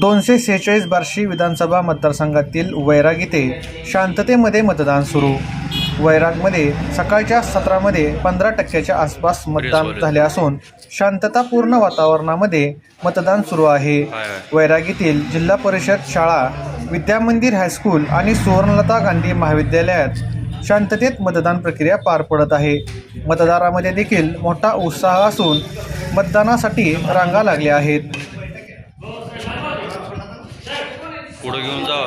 दोनशे सेहेचाळीस बार्शी विधानसभा मतदारसंघातील वैराग इथे शांततेमध्ये मतदान सुरू. वैरागमध्ये सकाळच्या सत्रामध्ये पंधरा टक्क्याच्या आसपास मतदान झाले असून शांततापूर्ण वातावरणामध्ये मतदान सुरू आहे. वैराग येथील जिल्हा परिषद शाळा विद्यामंदिर हायस्कूल आणि सुवर्णलता गांधी महाविद्यालयात शांततेत मतदान प्रक्रिया पार पडत आहे. मतदारामध्ये देखील मोठा उत्साह असून मतदानासाठी रांगा लागल्या आहेत. पुढे घेऊन जा.